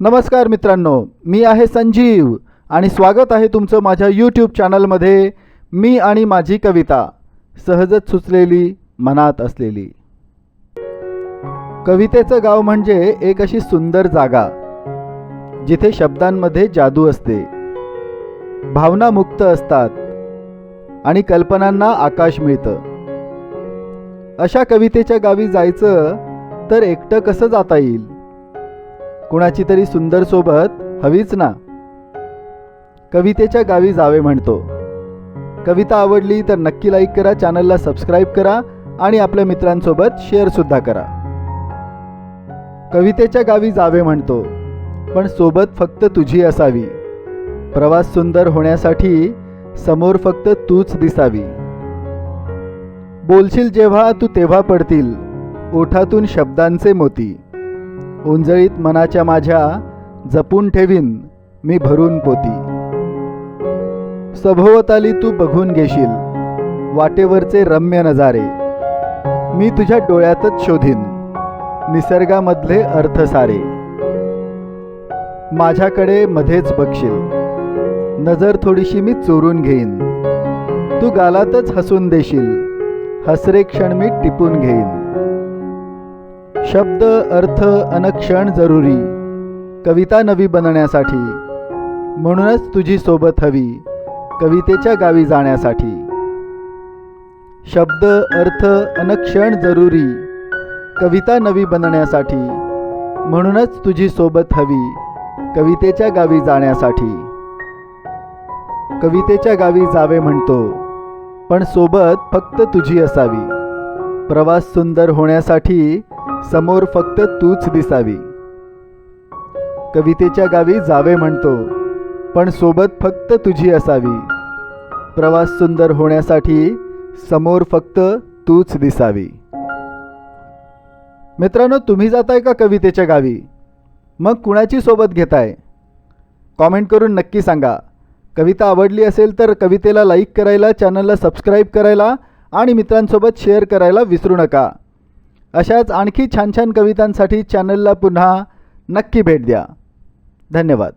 नमस्कार मित्रांनो मी आहे संजीव आणि स्वागत आहे तुमचं माझ्या यूट्यूब चॅनलमध्ये मी आणि माझी कविता सहजच सुचलेली मनात असलेली. कवितेचं गाव म्हणजे एक अशी सुंदर जागा जिथे शब्दांमध्ये जादू असते. भावना मुक्त असतात आणि कल्पनांना आकाश मिळतं. अशा कवितेच्या गावी जायचं तर एकटं कसं जाता येईल? कुणाची तरी सुंदर सोबत हवीच ना. कवितेच्या गावी जावे म्हणतो. कविता आवडली तर नक्की लाईक करा चॅनलला सबस्क्राईब करा आणि आपल्या मित्रांसोबत शेअरसुद्धा करा. कवितेच्या गावी जावे म्हणतो पण सोबत फक्त तुझी असावी. प्रवास सुंदर होण्यासाठी समोर फक्त तूच दिसावी. बोलशील जेव्हा तू तेव्हा पडतील ओठातून शब्दांचे मोती. उंजळीत मनाच्या माझ्या जपून ठेवीन मी भरून पोती. सभोवताली तू बघून घेशील वाटेवरचे रम्य नजारे. मी तुझ्या डोळ्यातच शोधीन निसर्गामधले अर्थ सारे. माझ्याकडे मध्येच बघशील नजर थोडीशी मी चोरून घेईन. तू गालातच हसून देशील हसरे क्षण मी टिपून घेईन. शब्द अर्थ अनक्षण जरुरी. कविता नवी बनण्यासाठी. म्हणूनच तुझी सोबत हवी. कवितेच्या गावी जाण्यासाठी. शब्द अर्थ अनक्षण जरुरी. कविता नवी बनण्यासाठी. म्हणूनच तुझी सोबत हवी. कवितेच्या गावी जाण्यासाठी. कवितेच्या गावी जावे म्हणतो. पण सोबत फक्त तुझी असावी. प्रवास सुंदर होण्यासाठी समोर फक्त तूच दिसावी. कवितेच्या गावी जावे म्हणतो पण सोबत फक्त तुझी असावी. प्रवास सुंदर होण्यासाठी समोर फक्त तूच दिसावी. मित्रांनो तुम्ही जाताय का कवितेच्या गावी? मग कुणाची सोबत घेताय? कॉमेंट करून नक्की सांगा. कविता आवडली असेल तर कवितेला लाईक करायला चॅनलला सबस्क्राईब करायला आणि मित्रांसोबत शेअर करायला विसरू नका. अशाच आणखी छान छान कवितांसाठी चॅनलला पुन्हा नक्की भेट द्या. धन्यवाद.